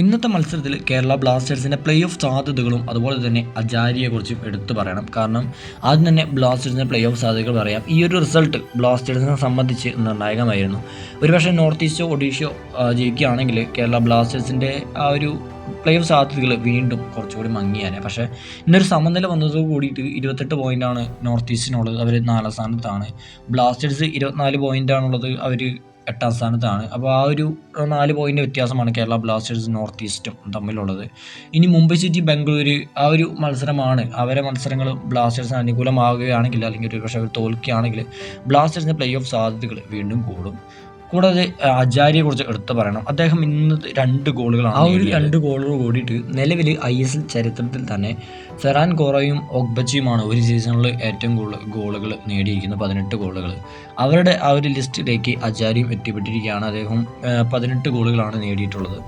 ഇന്നത്തെ മത്സരത്തിൽ കേരള ബ്ലാസ്റ്റേഴ്സിന്റെ പ്ലേ ഓഫ് സാധ്യതകളും അതുപോലെ തന്നെ അജാരിയെക്കുറിച്ചും എടുത്തു പറയണം. കാരണം ആദ്യം തന്നെ ബ്ലാസ്റ്റേഴ്സിന്റെ പ്ലേ ഓഫ് സാധ്യതകൾ പറയാം. ഈ ഒരു റിസൾട്ട് ബ്ലാസ്റ്റേഴ്സിനെ സംബന്ധിച്ച് നിർണായകമായിരുന്നു. ഒരുപക്ഷെ നോർത്ത് ഈസ്റ്റോ ഒഡീഷയോ ജയിക്കുകയാണെങ്കിൽ കേരള ബ്ലാസ്റ്റേഴ്സിന്റെ ആ ഒരു പ്ലേ ഓഫ് സാധ്യതകൾ വീണ്ടും കുറച്ചുകൂടി മങ്ങിയാനെ. പക്ഷേ ഇന്നൊരു സമനില വന്നത് കൂടിയിട്ട് ഇരുപത്തെട്ട് പോയിന്റാണ് നോർത്ത് ഈസ്റ്റിനുള്ളത്. അവർ നാലാം സ്ഥാനത്താണ്. ബ്ലാസ്റ്റേഴ്സ് ഇരുപത്തിനാല് പോയിന്റാണുള്ളത് അവർ എട്ടാം സ്ഥാനത്താണ്. അപ്പോൾ ആ ഒരു നാല് പോയിന്റ് വ്യത്യാസമാണ് കേരള ബ്ലാസ്റ്റേഴ്സ് നോർത്ത് ഈസ്റ്റും തമ്മിലുള്ളത്. ഇനി മുംബൈ സിറ്റി ബംഗളൂരു ആ ഒരു മത്സരമാണ്. അവരെ മത്സരങ്ങൾ ബ്ലാസ്റ്റേഴ്സിന് അനുകൂലമാവുകയാണെങ്കിൽ അല്ലെങ്കിൽ ഒരു പക്ഷേ അവർ തോൽക്കുകയാണെങ്കിൽ ബ്ലാസ്റ്റേഴ്സിന്റെ പ്ലേ ഓഫ് സാധ്യതകൾ വീണ്ടും കൂടും. കൂടാതെ ആചാര്യെ കുറിച്ച് എടുത്തു പറയണം. അദ്ദേഹം ഇന്ന് രണ്ട് ഗോളുകളാണ് ആ ഒരു രണ്ട് ഗോളുകൾ കൂടിയിട്ട് നിലവിൽ ഐ എസ് എൽ ചരിത്രത്തിൽ തന്നെ ഫെറാൻ കോറയും ഒഗ്ബച്ചിയുമാണ് ഒരു സീസണിൽ ഏറ്റവും കൂടുതൽ ഗോളുകൾ നേടിയിരിക്കുന്നത് പതിനെട്ട് ഗോളുകൾ. അവരുടെ ആ ഒരു ലിസ്റ്റിലേക്ക് അജാരിയും എത്തിപ്പെട്ടിരിക്കുകയാണ്. അദ്ദേഹം പതിനെട്ട് ഗോളുകളാണ് നേടിയിട്ടുള്ളത്.